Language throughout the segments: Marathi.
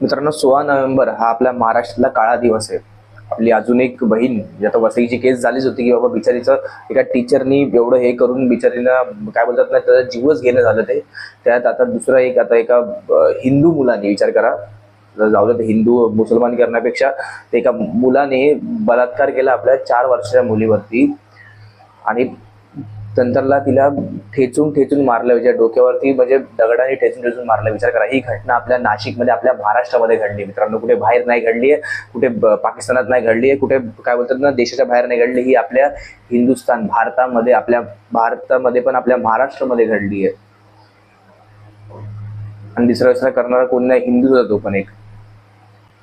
मित्रांनो सोळा नोव्हेंबर हा आपल्या महाराष्ट्रातला काळा दिवस आहे. आपली अजून एक बहीण म्हणजे आता वसईची केस झालीच होती की बाबा बिचारीचं एका टीचरनी एवढं हे करून बिचारीला काय बोलतात ना त्याचा जीवच घेणं झालं ते. त्यात आता दुसरा एक आता एका हिंदू मुलाने विचार करा. जर जाऊ दे हिंदू मुसलमान करण्यापेक्षा ते एका मुलाने बलात्कार केला आपल्या चार वर्षाच्या मुलीवरती. आणि नंतरला तिला ठेचून ठेचून मारलं विचार डोक्यावरती म्हणजे दगडाने ठेचून ठेचून मारलं. विचार करा ही घटना आपल्या नाशिकमध्ये आपल्या महाराष्ट्रामध्ये घडली मित्रांनो. कुठे बाहेर नाही घडली आहे कुठे पाकिस्तानात नाही घडली आहे कुठे काय बोलतात ना देशाच्या बाहेर नाही घडली ही आपल्या हिंदुस्थान भारतामध्ये आपल्या भारतामध्ये पण आपल्या महाराष्ट्रामध्ये घडली आहे. आणि दुसरा विचार करणारा कोणी नाही हिंदूच होता तो पण एक.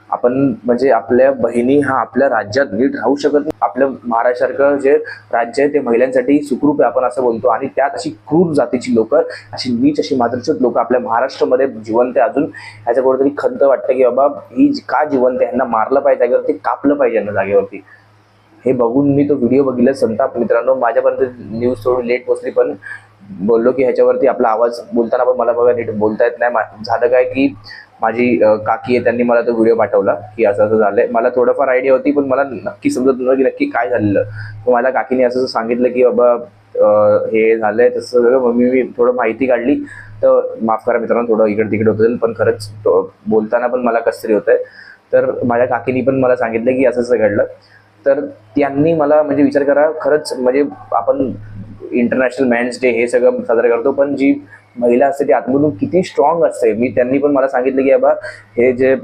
आपण म्हणजे आपल्या बहिणी हा आपल्या राज्यात नीट राहू शकत नाही आपलं महाराष्ट्रासारखं जे राज्य आहे ते महिलांसाठी सुखरूप आहे आपण असं बोलतो. आणि त्यात अशी क्रूर जातीची लोक अशी नीच अशी मातृशोध लोक आपल्या महाराष्ट्रामध्ये जिवंत आहे. अजून ह्याच्या कुठेतरी खंत वाटतं की बाबा ही जी- का जिवंत आहे ह्यांना मारलं पाहिजे जागेवरती कापलं पाहिजे यांना जागेवरती. हे बघून मी तो व्हिडिओ बघितला. संताप मित्रांनो माझ्यापर्यंत न्यूज थोडी लेट पोचली पण बोललो की ह्याच्यावरती आपला आवाज बोलताना पण मला बघा नीट बोलता येत नाही. मा- झालं काय की माझी काकी आहे त्यांनी मला तो व्हिडिओ पाठवला की असं असं झालंय. मला थोडंफार आयडिया होती पण मला नक्की समजत नव्हतं की नक्की काय झालेलं. माझ्या मला काकीने असं सांगितलं की बाबा हे झालंय तसं सगळं. मग मी मी थोडं माहिती काढली. तर माफ करा मित्रांनो थोडं इकडे तिकडे होतं पण खरंच बोलताना पण मला कसतरी तरी आहे तर माझ्या काकीनी पण मला सांगितलं की असं असं घडलं. तर त्यांनी मला म्हणजे विचार करा खरंच म्हणजे आपण इंटरनॅशनल मॅन्स डे हे सगळं साजरं करतो पण जी महिला असते ती आतमधून किती स्ट्रॉंग असते मी त्यांनी पण मला सांगितलं की बाबा हे जे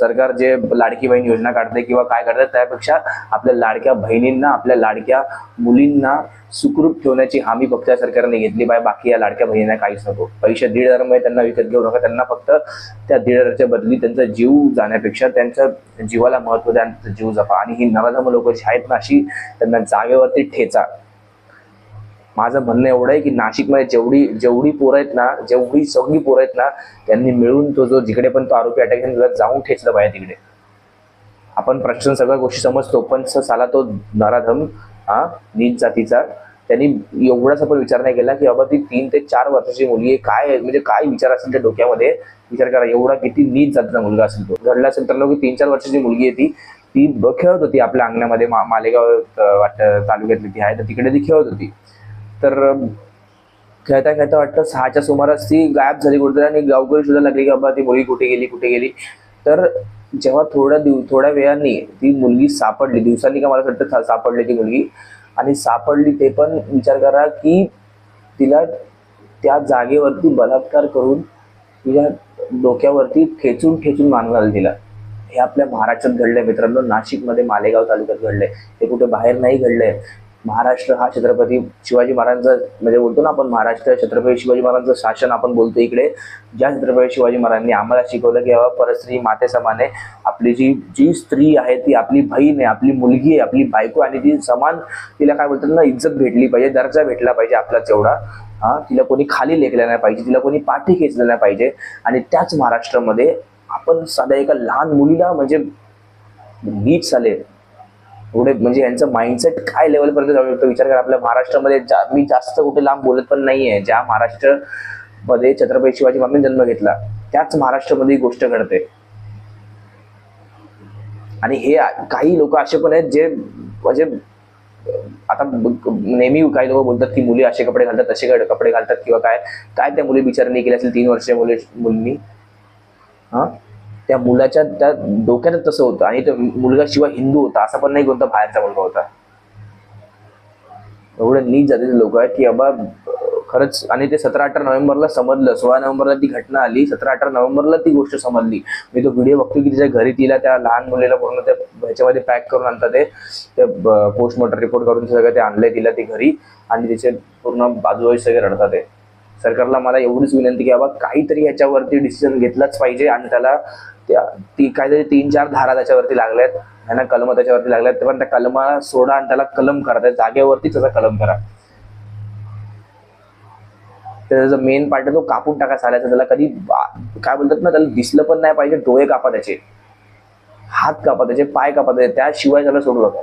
सरकार जे लाडकी बहीण योजना काढते किंवा काय करतात त्यापेक्षा आपल्या लाडक्या बहिणींना आपल्या लाडक्या मुलींना सुखरूप ठेवण्याची हमी फक्त या सरकारने घेतली बाय बाकी या लाडक्या बहिणींना काहीच नको. पैसे दीड हजारमध्ये म्हणजे त्यांना विकत घेऊ नका. त्यांना फक्त त्या दीड हजारच्या बदली त्यांचा जीव जाण्यापेक्षा त्यांच्या जीवाला महत्त्व द्या त्यांचा जीव जपा. आणि ही नराधम लोक जी आहेत ना अशी त्यांना जागेवरती ठेचा. माझं म्हणणं एवढं आहे की नाशिकमध्ये जेवढी जेवढी पोरं आहेत ना जेवढी सगळी पोरं आहेत ना त्यांनी मिळून तो जो जिकडे पण तो आरोपी अटॅक त्याला जाऊन ठेचलं पाहिजे तिकडे. आपण प्रश्न सगळ्या गोष्टी समजतो पण स- साला तो नराधम हा नीच जातीचा त्यांनी एवढाच आपण विचार नाही केला की बाबा ती तीन ते चार वर्षाची मुलगी आहे काय म्हणजे काय विचार असेल त्या डोक्यामध्ये विचार करा एवढा किती नीच जातीचा मुलगा असेल तो. घडला असेल तर लोक तीन चार वर्षाची मुलगी आहे ती ती ब- खेळत होती आपल्या अंगणामध्ये मा- मालेगाव वाट वाटतं तालुक्यातली ती आहे तर तिकडे ती खेळत होती. तर खेळता खेळता वाटतं सहाच्या सुमारास ती गायब झाली कुठेतरी आणि गावकरी सुद्धा लागली की बाबा ती मुलगी कुठे गेली कुठे गेली. तर जेव्हा थोड्या दिव थोड्या वेळाने ती मुलगी सापडली दिवसांनी का मला वाटतं सापडली ती मुलगी. आणि सापडली ते पण विचार करा की तिला त्या जागेवरती बलात्कार करून तिच्या डोक्यावरती ठेचून ठेचून मारण्यात तिला हे आपल्या महाराष्ट्रात घडलंय मित्रांनो. नाशिकमध्ये मालेगाव तालुक्यात घडलंय. हे कुठे बाहेर नाही घडलंय. महाराष्ट्र हा छत्रपती शिवाजी महाराजांचा म्हणजे बोलतो ना आपण महाराष्ट्र छत्रपती शिवाजी महाराजांचं शासन आपण बोलतो इकडे. ज्या छत्रपती शिवाजी महाराजांनी आम्हाला शिकवलं की बाबा परस्त्री माते समान आहे. आपली जी जी स्त्री आहे ती आपली बहीण आहे आपली मुलगी आहे आपली बायको आणि ती समान तिला काय बोलतात ना इज्जत भेटली पाहिजे दर्जा भेटला पाहिजे आपला तेवढा. हा तिला कोणी खाली लेखलं नाही पाहिजे तिला कोणी पाठी खेचलं नाही पाहिजे. आणि त्याच महाराष्ट्रामध्ये आपण साध्या एका लहान मुलीला म्हणजे नीट चालेल एवढे म्हणजे यांचं माइंडसेट काय लेवलपर्यंत जाऊ शकतो? विचार करा आपल्या महाराष्ट्रामध्ये जा, मी जास्त कुठे लांब बोलत पण नाही आहे ज्या महाराष्ट्रमध्ये छत्रपती शिवाजी महाराजांनी जन्म घेतला त्याच महाराष्ट्रामध्ये ही गोष्ट घडते. आणि हे काही लोक असे पण आहेत जे म्हणजे आता नेहमी काही लोक बोलतात की मुली असे कपडे घालतात तसे कपडे घालतात किंवा काय काय त्या मुली बिचारांनी केले असेल तीन वर्षाच्या मुली मुलींनी? हा? त्या मुलाच्या त्या डोक्यात तसं होतं. आणि तो मुलगा शिवाय हिंदू होता असा पण नाही कोणता बाहेरचा मुलगा होता. एवढं नीट जातीचे लोक आहेत की बाबा खरंच आणि ते सतरा अठरा नोव्हेंबरला समजलं. सोळा नोव्हेंबरला ती घटना आली सतरा अठरा नोव्हेंबरला ती गोष्ट समजली. मी तो व्हिडिओ बघतो की तिच्या घरी तिला त्या लहान मुलीला पूर्ण त्या ह्याच्यामध्ये पॅक करून आणतात ते. ते पोस्टमॉर्टम रिपोर्ट करून सगळं ते आणलंय तिला ती घरी. आणि तिचे पूर्ण बाजूबाजू सगळे रडतात ते. सरकारला मला एवढीच विनंती की बाबा काहीतरी ह्याच्यावरती डिसिजन घेतलाच पाहिजे आणि त्याला त्या ती काहीतरी तीन चार धारा त्याच्यावरती लागल्यात. ह्यांना कलम त्याच्यावरती लागल्यात. पण त्या कलमाला सोडा आणि त्याला कलम करा. त्या जागेवरती त्याचा कलम करा. त्याचा जो मेन पार्ट आहे तो कापून टाका चालायचा त्याला कधी काय बोलतात ना त्याला दिसलं पण नाही पाहिजे. डोळे कापा त्याचे. हात कापा त्याचे पाय कापा त्याचे. त्याशिवाय त्याला सोडू नका.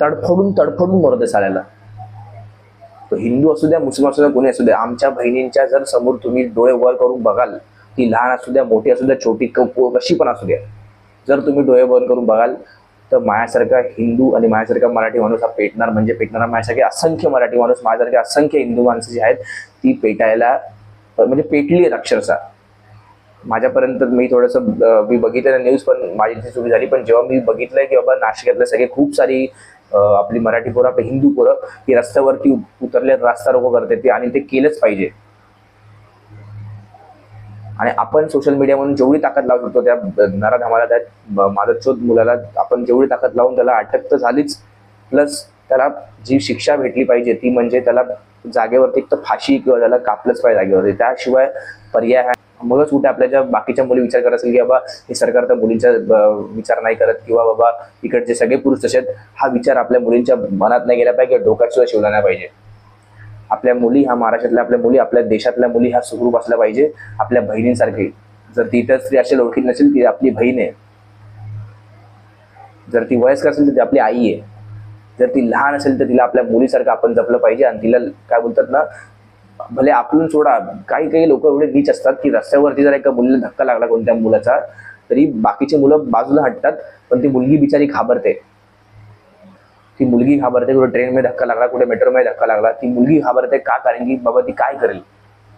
तडफडून तडफडून मरते चालायला तो हिंदू असू द्या मुस्लिम असू द्या कोणी असू द्या आमच्या बहिणींच्या जर समोर तुम्ही डोळे वर करून बघाल ती लहान असू द्या मोठी असू द्या छोटी कशी पण असू द्या. जर तुम्ही डोळे बंद करून बघाल तर माझ्यासारखा हिंदू आणि माझ्यासारखा मराठी माणूस हा पेटणार म्हणजे पेटणार माझ्यासारखे असंख्य मराठी माणूस माझ्यासारखे असंख्य हिंदू माणसं जी आहेत ती पेटायला म्हणजे पेटली आहेत अक्षरशः. माझ्यापर्यंत मी थोडंसं मी बघितलं न्यूज पण माझी ती चुकी झाली पण जेव्हा मी बघितलंय की बाबा नाशिकातले सगळे खूप सारी आपली मराठी पोरं आपली हिंदू पोरं ही रस्त्यावरती उतरले रस्ता रोको करते ते आणि ते केलंच पाहिजे. आणि आपण सोशल मीडियामधून जेवढी ताकद लावू शकतो त्या नराधामाला त्या ब- मादरचोद मुलाला आपण जेवढी ताकद लावून त्याला अटक तर झालीच. प्लस त्याला जी शिक्षा भेटली पाहिजे ती म्हणजे त्याला जागेवरती एक तर फाशी किंवा त्याला कापलंच पाहिजे जागेवरती. त्याशिवाय पर्याय आहे मगच कुठे आपल्या ज्या बाकीच्या मुली विचार करत असेल की बाबा हे सरकार तर मुलींचा विचार नाही करत किंवा बाबा इकडचे सगळे पुरुष तसे हा विचार आपल्या मुलींच्या मनात नाही गेला पाहिजे किंवा डोक्यात सुद्धा शिवला नाही पाहिजे. आपल्या मुली ह्या महाराष्ट्रातल्या आपल्या मुली आपल्या देशातल्या मुली ह्या सुखरूप असल्या पाहिजे आपल्या बहिणींसारखी. जर ती इतर स्त्री असेल ओळखीत नसेल ती आपली बहीण आहे. जर ती वयस्कर असेल तर ती आपली आई आहे. जर ती लहान असेल तर तिला आपल्या मुलीसारखं आपण जपलं पाहिजे आणि तिला काय बोलतात ना भले आपण सोडा काही काही लोक एवढे नीच असतात की रस्त्यावरती जर एका मुलीला धक्का लागला कोणत्या मुलाचा तरी बाकीचे मुलं बाजूला हटतात पण ती मुलगी बिचारी घाबरते. ती मुलगी घाबरते कुठे ट्रेनमध्ये धक्का लागला कुठे मेट्रोमध्ये धक्का लागला ती मुलगी घाबरते का कारण की बाबा ती काय करेल?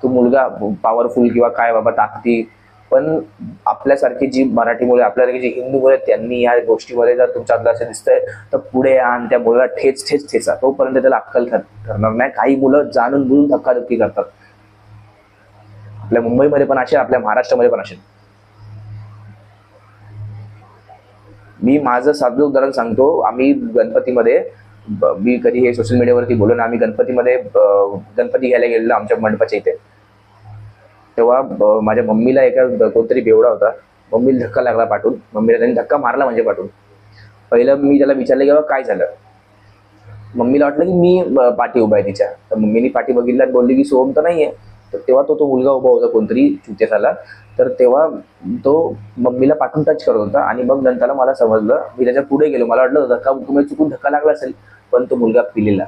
तो मुलगा पॉवरफुल किंवा काय बाबा ताकती पण आपल्यासारखी जी मराठी मुले आपल्यासारखी जी हिंदू मुले आहेत, त्यांनी या गोष्टीमध्ये जर तुमच्या असं दिसतंय तर पुढे या आणि त्या मुलाला ठेच ठेच ठेचा. तोपर्यंत त्याला अक्कल ठर ठरणार नाही. काही मुलं जाणून बुजून धक्काधक्की करतात. आपल्या मुंबईमध्ये पण असे आपल्या महाराष्ट्रामध्ये पण असे मी माझं साधं उदाहरण सांगतो. आम्ही गणपतीमध्ये ब- मी कधी हे सोशल मीडियावरती बोललो ना आम्ही गणपतीमध्ये गणपती घ्यायला गेलेलो आमच्या मंडपाच्या इथे. तेव्हा माझ्या मम्मीला एका कोणतरी बेवडा होता. मम्मीला धक्का लागला पाठून. मम्मीला त्यांनी धक्का मारला म्हणजे पाठून. पहिलं मी त्याला विचारलं की बाबा काय झालं? मम्मीला वाटलं की मी पाठी उभा आहे तिच्या. तर मम्मीनी पाठी बघितला बोलली की सोम तर नाही आहे तर तेव्हा तो तो मुलगा उभा होता कोणतरी चुतेसाला. तर तेव्हा तो मम्मीला पाठून टच करत होता आणि मग नंतर मला समजलं मी त्याच्या पुढे गेलो. मला वाटलं धक्का तुम्ही चुकून धक्का लागला असेल? पण तो मुलगा पिलेला.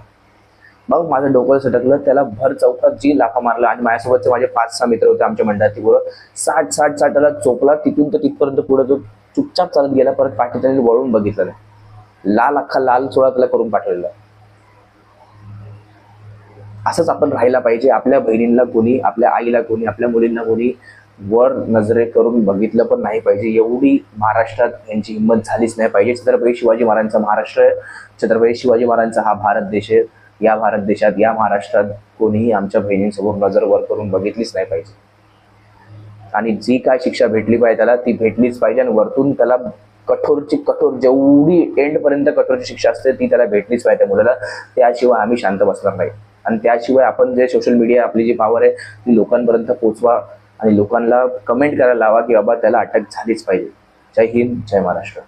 मग माझं डोकं सटकलं त्याला भर चौकात जी लाफा मारला आणि माझ्यासोबतचे माझे पाच सहा मित्र होते आमच्या मंडळातील बरोबर साठ साठ साठ त्याला चोपला तिथून तर तिथपर्यंत पुढे तो चुपचाप चालत गेला परत पाठी त्याने वळून बघितलं लाल अख्खा लाल सोळा त्याला करून पाठवलेला. असंच आपण राहायला पाहिजे. आपल्या बहिणींना कोणी आपल्या आईला कोणी आपल्या मुलींना कोणी वर नजरे करून बघितलं पण नाही पाहिजे. एवढी महाराष्ट्रात यांची हिंमत झालीच नाही पाहिजे. छत्रपती शिवाजी महाराजांचा महाराष्ट्र छत्रपती शिवाजी महाराजांचा हा भारत देश आहे. या भारत देशात या महाराष्ट्रात कोणीही आमच्या बहिणींसमोर नजर वर करून बघितलीच नाही पाहिजे. आणि जी काय शिक्षा भेटली पाहिजे त्याला ती भेटलीच पाहिजे आणि वरतून त्याला कठोरची कठोर जेवढी एंड पर्यंत कठोरची शिक्षा असते ती त्याला भेटलीच पाहिजे त्या मुलाला. त्याशिवाय आम्ही शांत बसणार नाही. आणि त्याशिवाय आपण जे सोशल मीडिया आपली जी पॉवर आहे ती लोकांपर्यंत पोहोचवा आणि लोकांना कमेंट करायला लावा की बाबा त्याला अटक झालीच पाहिजे. जय हिंद जय महाराष्ट्र.